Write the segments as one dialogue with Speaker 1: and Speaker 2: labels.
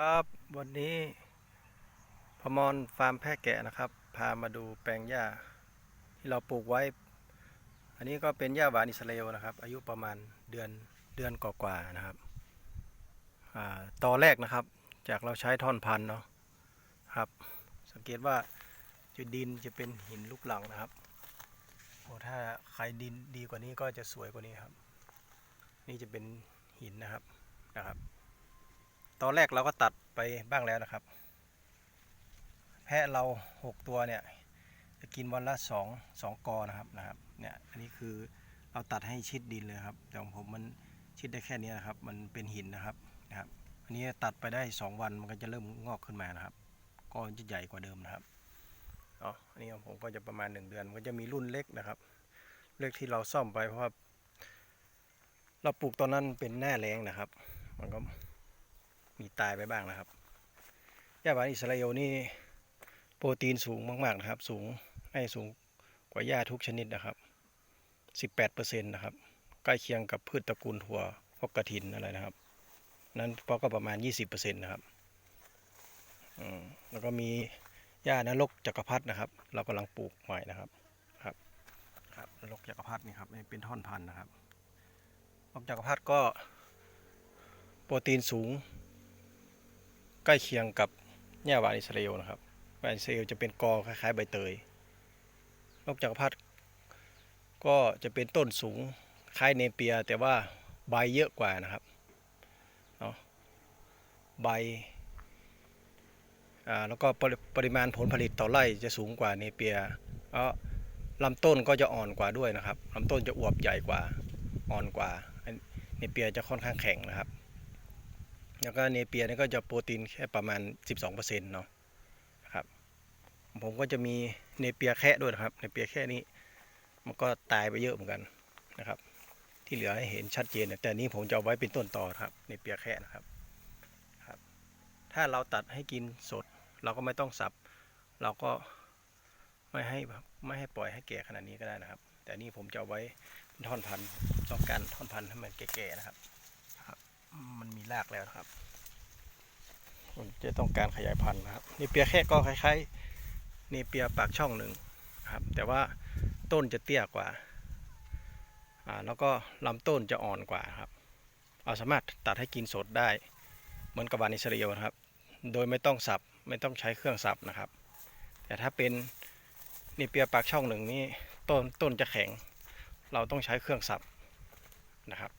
Speaker 1: ครับวันนี้พมรฟาร์มแพะแกะนะครับ พามาดูแปลงหญ้าที่เราปลูกไว้ อันนี้ก็เป็นหญ้าหวานอิสราเอลนะครับ อายุประมาณเดือนเดือนกว่าๆนะครับอ่าตอแรกนะครับ จากเราใช้ท่อนพันเนาะครับ สังเกตว่าจุดดินจะเป็นหินลูกหลังนะครับโอ้ถ้าใครดินดีกว่านี้ก็จะสวยกว่านี้ครับ นี่จะเป็นหินนะครับนะครับ ตอนแรกเราก็ตัดไปบ้างแล้วนะครับ แพะเราหกตัวเนี่ยจะกินวันละสองสองกอนะครับนะครับเนี่ยอันนี้คือเราตัดให้ชิดดินเลยครับแต่ของผมมันชิดได้แค่นี้นะครับ มันเป็นหินนะครับนะครับ อันนี้ตัดไปได้สองวันมันก็จะเริ่มงอกขึ้นมานะครับก็จะใหญ่กว่าเดิมนะครับอ๋ออันนี้ของผมก็จะประมาณหนึ่งเดือนมันก็จะมีรุ่นเล็กนะครับเล็กที่เราซ่อมไปเพราะว่าเราปลูกตอนนั้นเป็นหน้าแรงนะครับ มันก็ มีตายไปบ้างนะครับหญ้าหวานอิสราเอลนี่โปรตีนสูงมากๆนะครับ สูงให้สูงกว่าหญ้าทุกชนิดนะครับ18%นะครับ ใกล้เคียงกับพืชตระกูลถั่วพวกกระถินอะไรนะครับ นั้นพราะก็ประมาณ 20%นะครับแล้วก็มีหญ้านรกจักรพรรดินะครับ เรากำลังปลูกใหม่นะครับครับ ครับนรกจักรพรรดินี่ครับเป็นท่อนพันธุ์นะครับนรกจักรพรรดิก็โปรตีนสูง ใกล้เคียงกับหญ้าหวานอิสราเอลนะครับหวานอิสราเอลจะเป็นกอคล้ายๆใบเตยนกจักรพรรดิก็จะเป็นต้นสูงคล้ายเนเปีย แต่ว่าใบเยอะกว่านะครับเนาะใบอ่าแล้วก็ปริปริมาณผลผลิตต่อไร่จะสูงกว่าเนเปียเพลำต้นก็จะอ่อนกว่าด้วยนะครับลำต้นจะอวบใหญ่กว่าอ่อนกว่าเนเปียจะค่อนข้างแข็งนะครับ แล้วก็เนเปียนี่ก็จะโปรตีนแค่ประมาณ 12%เนาะครับ ผมก็จะมีเนเปียแค่ด้วยนะครับ เนเปียแค่นี้ มันก็ตายไปเยอะเหมือนกันนะครับ ที่เหลือให้เห็นชัดเจน แต่นี้ผมจะเอาไว้เป็นต้นต่อครับ เนเปียแค่นะครับครับ ถ้าเราตัดให้กินสด เราก็ไม่ต้องสับ เราก็ไม่ให้ไม่ให้ปล่อยให้แก่ขนาดนี้ก็ได้นะครับ แต่นี่ผมจะเอาไว้ท่อนพันธุ์ต้องการท่อนพันธุ์ให้มันแก่ๆนะครับ มันมีรากแล้วนะครับผมจะต้องการขยายพันธุ์นะครับนี่เปียแค่ก็คล้ายๆนี่เปียปากช่องหนึ่งนะครับ แต่ว่าต้นจะเตี้ยกว่าอ่า แล้วก็ลำต้นจะอ่อนกว่าครับ เราสามารถตัดให้กินสดได้ เหมือนกับวานิสราเอลนะครับ โดยไม่ต้องสับไม่ต้องใช้เครื่องสับนะครับ แต่ถ้าเป็นนี่เปียปากช่องหนึ่งนี่ต้นต้นจะแข็ง เราต้องใช้เครื่องสับนะครับ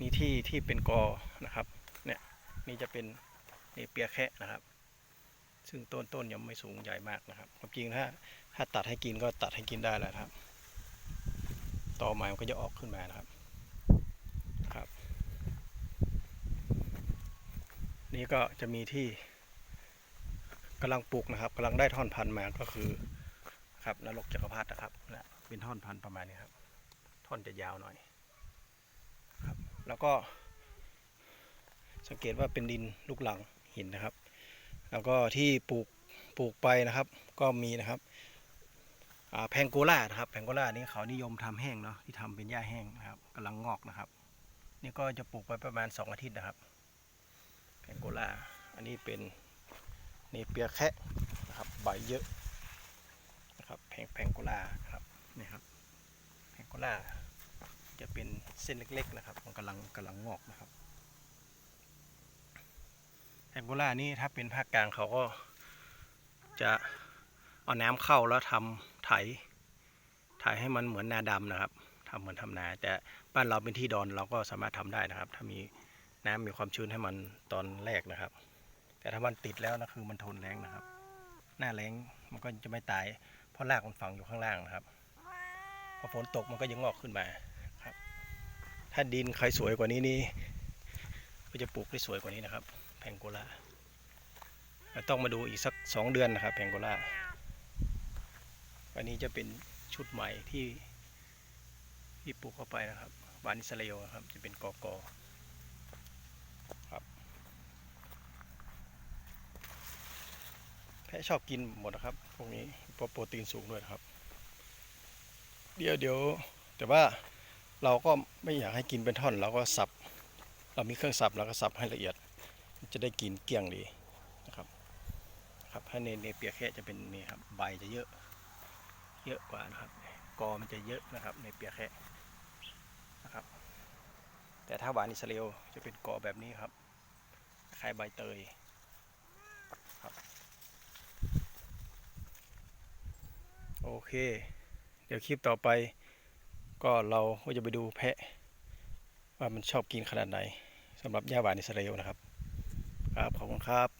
Speaker 1: นี่ ที่ที่เป็นกอนะครับ เนี่ยนี่จะเป็นนี่เปียแคะนะครับ ซึ่งต้นต้นยังไม่สูงใหญ่มากนะครับความจริงถ้าถ้าตัดให้กินก็ตัดให้กินได้แล้วครับ ต่อมามันก็จะออกขึ้นมานะครับครับ นี่ก็จะมีที่กำลังปลูกนะครับกำลังได้ท่อนพันธุ์มาก็คือครับนรกจักรพรรดินะครับนะเป็นท่อนพันธุ์ประมาณนี้ครับ ท่อนจะยาวหน่อย แล้วก็สังเกตว่าเป็นดินลูกหลังหินนะครับ แล้วก็ที่ปลูกปลูกไปนะครับ ก็มีนะครับแพงโกล่านะครับแพงโกล่านี่เขานิยมทำแห้งเนาะที่ทำเป็นหญ้าแห้งนะครับกำลังงอกนะครับ นี่ก็จะปลูกไปประมาณ 2 อาทิตย์นะครับแพงโกล่าอันนี้เป็นเนเปียแคะนะครับใบเยอะนะครับแพงแพงโกล่าครับนี่ครับแพงโกล่า จะเป็นเส้นเล็กๆนะครับมันกำลังกำลังงอกนะครับแองโกลานี่ถ้าเป็นภาคกลางเขาก็จะเอาน้ำเข้าแล้วทำไถไถให้มันเหมือนนาดำนะครับทำเหมือนทำนา แต่บ้านเราเป็นที่ดอนเราก็สามารถทำได้นะครับ ถ้ามีน้ำมีความชื้นให้มันตอนแรกนะครับ แต่ถ้ามันติดแล้วนะคือมันทนแรงนะครับ หน้าแรงมันก็จะไม่ตายเพราะรากมันฝังอยู่ข้างล่างนะครับพอฝนตกมันก็ยังงอกขึ้นมา ถ้าดินใครสวยกว่านี้นี่ก็จะปลูกได้สวยกว่านี้นะครับ แพงโกลาต้องมาดูอีกสักสองเดือนนะครับ แพงโกลาอันนี้จะเป็นชุดใหม่ที่ที่ปลูกเข้าไปนะครับวานิสเลนะครับ จะเป็นกอกอครับแพะชอบกินหมดนะครับพวกนี้เพราะโปรตีนสูงด้วยครับ เดี๋ยวเดี๋ยวแต่ว่า เราก็ไม่อยากให้กินเป็นท่อนเราก็สับ เรามีเครื่องสับเราก็สับให้ละเอียด จะได้กินเกลี้ยงดีนะครับครับถ้าในในเปียกแค่จะเป็นนี่ครับใบจะเยอะ เยอะกว่านะครับ กอมันจะเยอะนะครับ ในเปียกแค่นะครับ แต่ถ้าหวานอิสราเอลจะเป็นกอแบบนี้ครับคล้ายใบเตยครับโอเค เดี๋ยวคลิปต่อไป ก็เราก็จะไปดูแพะ ว่ามันชอบกินขนาดไหนสำหรับหญ้าหวานอิสราเอลนะครับ ครับขอบคุณครับ